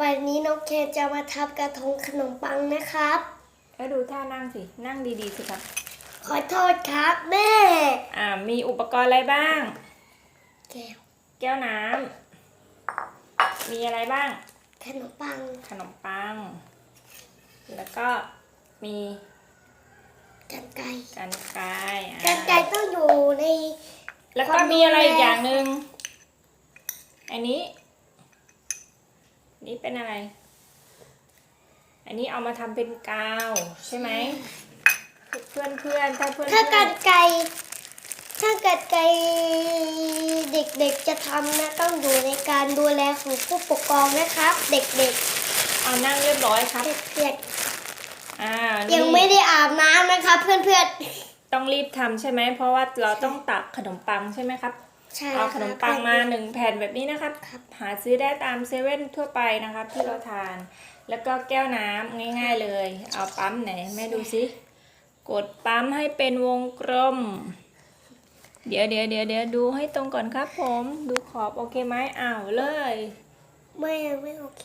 วันนี้น้องเคนจะมาทำกระทงขนมปังนะครับแล้วดูท่านั่งสิ นั่งดีๆสิครับ ขอโทษครับแม่ อ่า มีอุปกรณ์อะไรบ้าง แก้ว แก้วน้ำ มีอะไรบ้าง ขนมปัง ขนมปัง แล้วก็มีกันไกรกันไกรอะกันไกรต้องอยู่ใน แล้วคก็วามมีอะไรดูแลอีกอย่างหนึ่งอันนี้ นี่เป็นอะไร อันนี้เอามาทำเป็นกาวใช่ไหมเพื่อนเพื่อนๆถ้าเพื่อนถ้าเพื่กัอนนไกรถ้ากันไกรเด็กๆจะทำนะต้องอยู่ในการดูแลของผู้ปกครองนะครับ เด็กเอานั่งเรียบร้อยครับๆเพื่อนอ่าๆนี่ยังไม่ได้อาบน้ำนะครับเพื่อนต้องรีบทำใช่ไหมเพราะว่าเราต้องตักขนมปังใช่ไหมครับๆ ใช่เอาขนมปังมาครับหนึ่งแผ่นแบบนี้นะครับครับ หาซื้อได้ตามเซเว่นทั่วไปนะครับที่เราทาน แล้วก็แก้วน้ำง่าย ๆเลย เอาปั๊มไหนแม่ดูสิกดปั๊มให้เป็นวงกลม เดี๋ยวเดี๋ยวเดี๋ยวเดี๋ยวดูให้ตรงก่อนครับผม ดูขอบโอเคไหมอ้าวเลย ไม่ไม่โอเค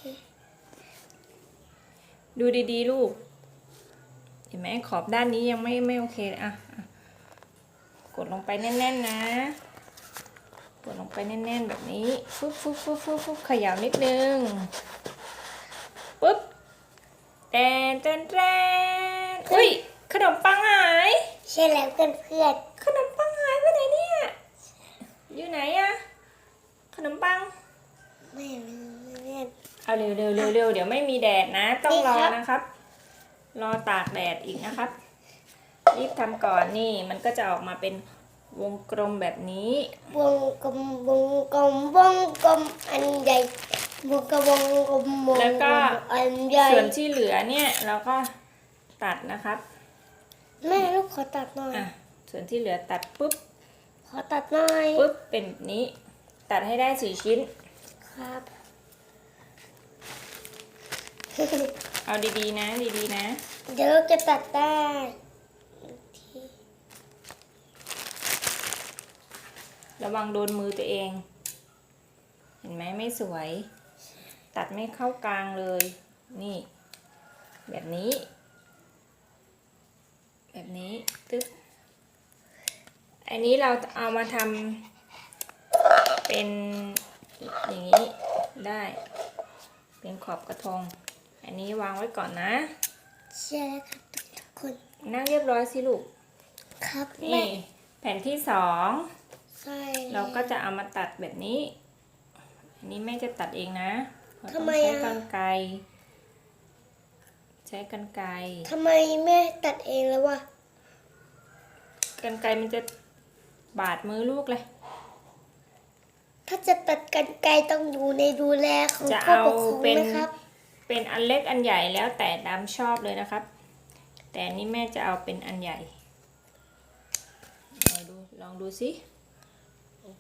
ดูดีๆ ลูก เห็นไหมขอบด้านนี้ยังไม่ไม่โอเคเลยอะอะกดลงไปแน่น ๆ นะ กดลงไปแน่น ๆ แบบนี้ฟุ๊บฟุ๊บฟุ๊บฟุ๊บฟุ๊บขยับนิดนึงปุ๊บแตนแตนแตนอุ้ยขนมปังหาย ใช่แล้วเพื่อนขนมปังหายไปไหนเนี่ยอยู่ไหนอะขนมปังๆไม่รู้เพื่อนเอาเร็วเร็วเร็วเร็วเดี๋ยวไม่มีแดดนะ ต้องนี่รอครับนะครับ รอตากแดดอีกนะครับ รีบทำก่อนนี่มันก็จะออกมาเป็น วงกลมแบบนี้ วงกลมวงกลมวงกลมอันใหญ่วงกลมวงกลมวงแล้วก็อันใหญ่ส่วนที่เหลือเนี่ยเราก็ตัดนะครับแม่ลูกขอตัดหน่อยอะส่วนที่เหลือตัดปุ๊บขอตัดหน่อยปุ๊บเป็นแบบนี้ ตัดให้ได้สี่ชิ้น ครับ เอาดีๆนะดีๆนะ เดี๋ยวจะตัดได้ ระวังโดนมือตัวเอง เห็นไหมไม่สวย ตัดไม่เข้ากลางเลย นี่ แบบนี้ แบบนี้ตึ๊บอันนี้เราเอามาทำเป็นอย่างนี้ได้ เป็นขอบกระทง อันนี้วางไว้ก่อนนะใช่แล้วครับทุกคน นั่งเรียบร้อยสิลูก ครับนี่แม่แผ่นที่สองใช่ เราก็จะเอามาตัดแบบนี้ อันนี้แม่จะตัดเองนะเราต้องทำไมใช้อะกรรไกรใช้กรรไกรทำไมแม่ตัดเองแล้ววะกรรไกรมันจะบาดมือลูกเลย ถ้าจะตัดกันไกลต้องอยู่ในดูแลของจะผู้เอาปกครองเป็นนะครับ เป็นอันเล็กอันใหญ่แล้วแต่ดำชอบเลยนะครับ แต่อันนี้แม่จะเอาเป็นอันใหญ่ลองดูลองดูสิ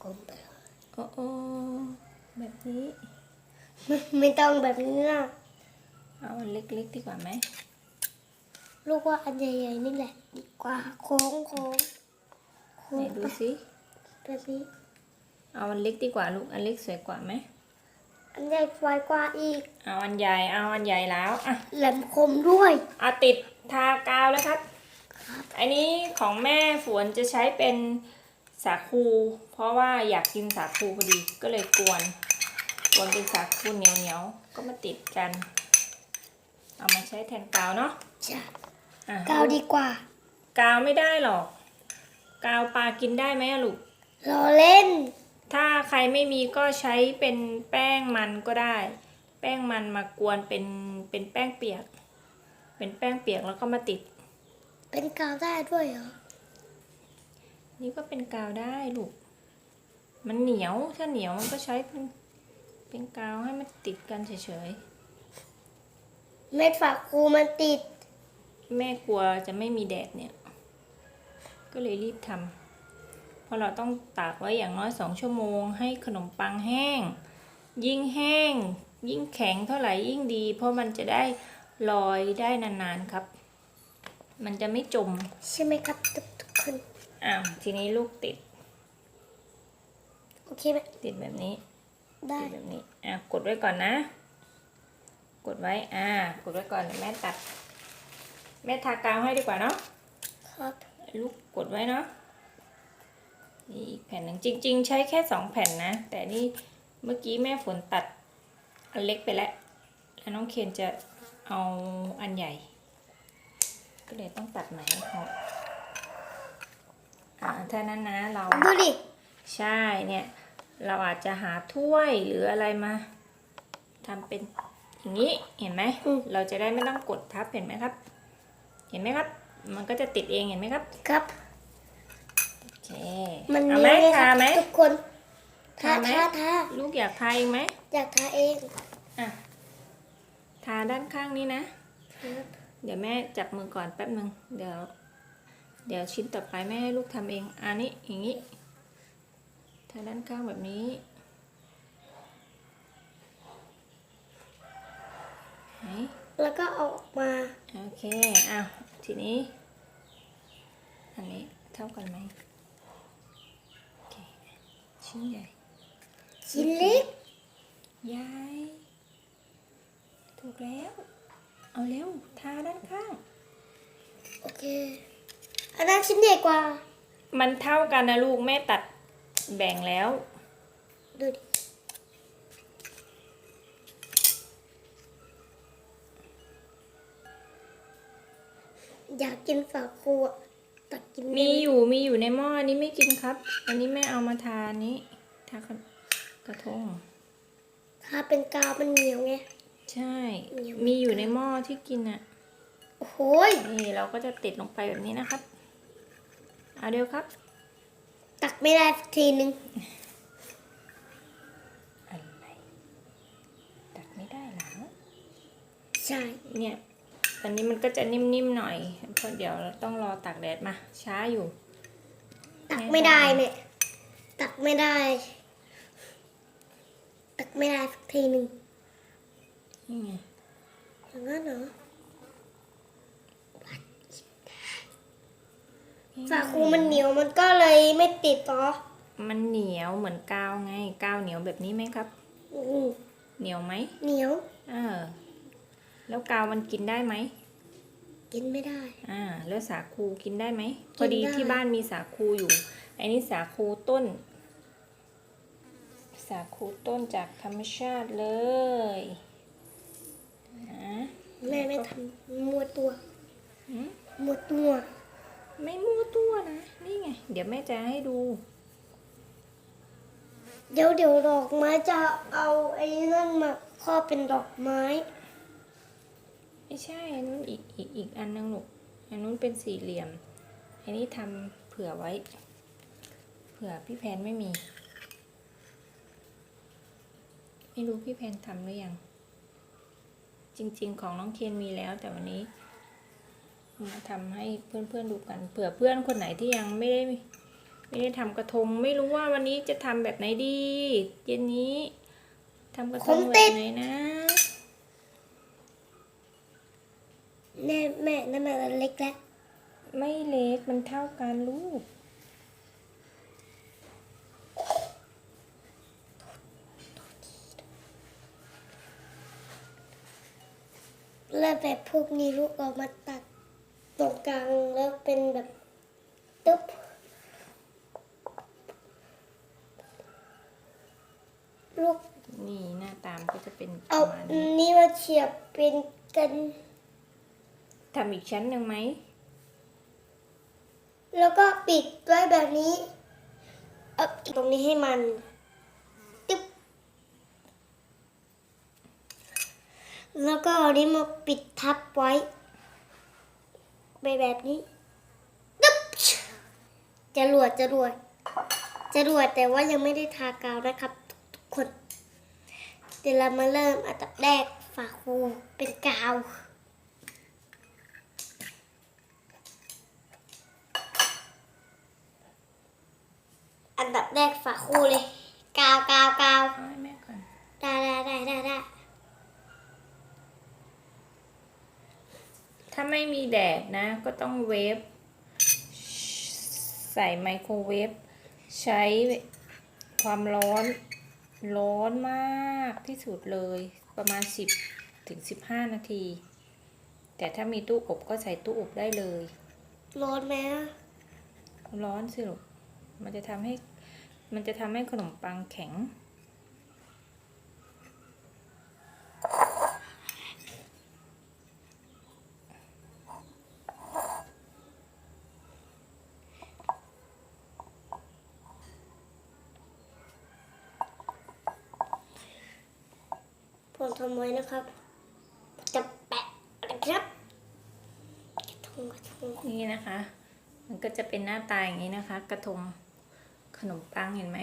กลมไปโอ้โอ้แบบนี้ ไม่ไม่ต้องแบบนี้นะเอาอันเล็กๆดีกว่าไหมลูกว่าอันใหญ่ๆนี่แหละดีกว่าโค้งโค้งโค้ไหนงดูไปสิแบบนี้ เอาอันเล็กดีกว่าลูกอันเล็กสวยกว่าไหมอันใหญ่ไวกว่าอีกเอาอันใหญ่เอาอันใหญ่แล้วอะแหลมคมด้วยเอาติดทากาวแล้วครับ อันนี้ของแม่ฝวนจะใช้เป็น สาคู เพราะว่าอยากกินสาคูพอดีก็เลยกวนกวนเป็นสาคูเหนียวเหนียวๆก็มาติดกัน เอามาใช้แทนกาวเนาะจ้ะอะกาวดีกว่า กาวไม่ได้หรอก กาวปลากินได้ไหมอะลูก รอเล่น ถ้าใครไม่มีก็ใช้เป็นแป้งมันก็ได้ แป้งมันมากวนเป็นเป็นแป้งเปียก เป็นแป้งเปียกแล้วก็มาติด เป็นกาวได้ด้วยเหรอ นี่ก็เป็นกาวได้ลูก มันเหนียว ถ้าเหนียวมันก็ใช้เป็นเป็นกาวให้มันติดกันเฉยเม็ดฝากคูมันติด ๆ แม่กลัวจะไม่มีแดดเนี่ย ก็เลยรีบทำเพราะเราต้องตากไว้อย่างน้อยสองชั่วโมง ให้ขนมปังแห้ง ยิ่งแห้ง ยิ่งแข็งเท่าไหร่ยิ่งดี เพราะมันจะได้ลอยได้นานๆครับ มันจะไม่จม ใช่ไหมครับทุกทุกคน อ้าวทีนี้ลูกติด โอเคไหมติดแบบนี้ได้ติดแบบนี้อะกดไว้ก่อนนะ กดไว้อ่ากดไว้ก่อนเดี๋ยวแม่ตัด แม่ทากาวให้ดีกว่าเนาะครับลูกกดไว้เนาะนี่อีกแผ่นหนึ่งจริง ๆ ใช้แค่สองแผ่นนะ แต่นี่เมื่อกี้แม่ฝนตัดอันเล็กไปแล้วแล้วน้องเคนจะเอาอันใหญ่ ก็เลยต้องตัดใหม่ให้เขา อ่าถ้านั้นนะเราดูดิใช่เนี่ย เราอาจจะหาถ้วยหรืออะไรมาทำเป็นอย่างนี้เห็นไหมอืมเราจะได้ไม่ต้องกดทับเห็นไหมครับ เห็นไหมครับ มันก็จะติดเองเห็นไหมครับครับโอเคมันเอามีไหมไหมคทารับไหมทุกคนทาทาไหมทาทาลูกอยากทาเองไหมอยากทาเองอะทาด้านข้างนี้นะครับเดี๋ยวแม่จับมือก่อนแป๊บหนึ่งเดี๋ยว เดี๋ยวชิ้นต่อไปแม่ให้ลูกทำเองอันนี้อย่างนี้ทาด้านข้างแบบนี้ไหนแล้วก็เอาออกมา โอเคอะทีนี้ อันนี้เท่ากันไหมโอเค ชิ้นใหญ่ ชิ้นเล็กยายถูกแล้ว เอาเร็ว ทาด้านข้าง โอเค อันนั้นชิ้นใหญ่กว่า มันเท่ากันนะลูกแม่ตัดแบ่งแล้ว ดูดิอยากกินฝาคูอะตักกินได้มีไหอยู่มีอยู่ในหม้ออันนี้ไม่กินครับ อันนี้แม่เอามาทานี้ทากระกระทงถ้าเป็นกาวมันเหนียวไง ใช่เหนียวมีอยู่ในหม้อที่กินอะโอ้โหยนี่เราก็จะติดลงไปแบบนี้นะครับ เอาเดี๋ยวครับ ตักไม่ได้สักทีนึงอะไรตัดไม่ได้หรอใช่เนี่ยอันนี้มันก็จะนิ่มๆหน่อยเพราะเดี๋ยวเราต้องรอตากแดดมา ช้าอยู่ ตักไม่ได้เนี่ยตักไม่ได้ ตักไม่ได้สักทีนึงนี่ไงอย่างนั้นเหรอ ฝาคูมันเหนียวมันก็เลยไม่ติดเหรอมันเหนียวเหมือนกาวไงกาวเหนียวแบบนี้ไหมครับ อืมเหนียวไหมเหนียวเออแล้วกาวมันกินได้ไหมกินไม่ได้ อ่า แล้วสาคูกินได้ไหมกินพอดีได้ที่บ้านมีสาคูอยู่อันนี้สาคูต้น สาคูต้นจากธรรมชาติเลยนะแม่ไม่ทำมัวตัวหืมมัวตัว ไม่มั่วตัวนะ นี่ไง เดี๋ยวแม่จะให้ดู เดี๋ยวเดี๋ยวดอกไม้จะเอาไอ้นั่นมาครอบเป็นดอกไม้ ไม่ใช่อันนู้นอีกอีกอีกอันนึงลูกอันนู้นเป็นสี่เหลี่ยม อันนี้ทำเผื่อไว้ เผื่อพี่แพนไม่มี ไม่รู้พี่แพนทำหรือยัง จริง ๆ ของน้องเคนมีแล้วแต่วันนี้ มาทำให้เพื่อนๆดูกันเผื่อเพื่อนคนไหนที่ยังไม่ได้ไม่ได้ทำกระทง ไม่รู้ว่าวันนี้จะทำแบบไหนดี เย็นนี้ทำกระทงผมแบติบดไหนนะแม่แม่นั่นมันเล็กแล้วไม่เล็กมันเท่ากันลูกแล้วแบบพวกนี้ลูกเอามาตัด ตรงกลางแล้วเป็นแบบตึ๊บลูกนี่หน้าตามนก็จะเป็นปเอาระมาณนี้นี้มาเฉียบเป็นกันทำอีกชั้นหนึ่งไหมแล้วก็ปิดไว้แบบนี้เอาตรงนี้ให้มันตึ๊บแล้วก็เอานี้มาปิดทับไว้ ไปแบบนี้ตึ๊บจะรวดจะรวดจะรวดแต่ว่ายังไม่ได้ทากาวนะครับทุกคนเดี๋ยวเรามาเริ่มอันดับแรกฝาคูเป็นกาวอันดับแรกฝาคูเลย กาวกาวกาว เอาให้แม่ก่อน ได้ได้ได้ได้ได้ ถ้า ไม่มีแดดนะ ก็ต้องเวฟใส่ไมโครเวฟใช้ความร้อนร้อนมากที่สุดเลยประมาณ 10ถึงสิบห้านาที แต่ถ้ามีตู้อบก็ใส่ตู้อบได้เลย ร้อนไหมอะร้อนสิลูกมันจะทำให้มันจะทำให้ขนมปังแข็ง ผมทำไว้นะครับ จะแปะนะครับกระทงกระทงนี่นะคะ มันก็จะเป็นหน้าตาอย่างนี้นะคะ กระทงขนมปังเห็นไหม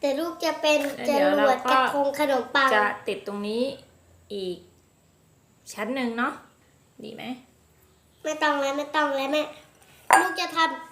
แต่ลูกจะเป็นแล้วจเดี๋ยวรเราวดก็กระทงขนมปังจะติดตรงนี้อีกชั้นหนึ่งเนาะดีไหมไม่ต้องแล้วไม่ต้องแล้วแม่ลูกจะทำ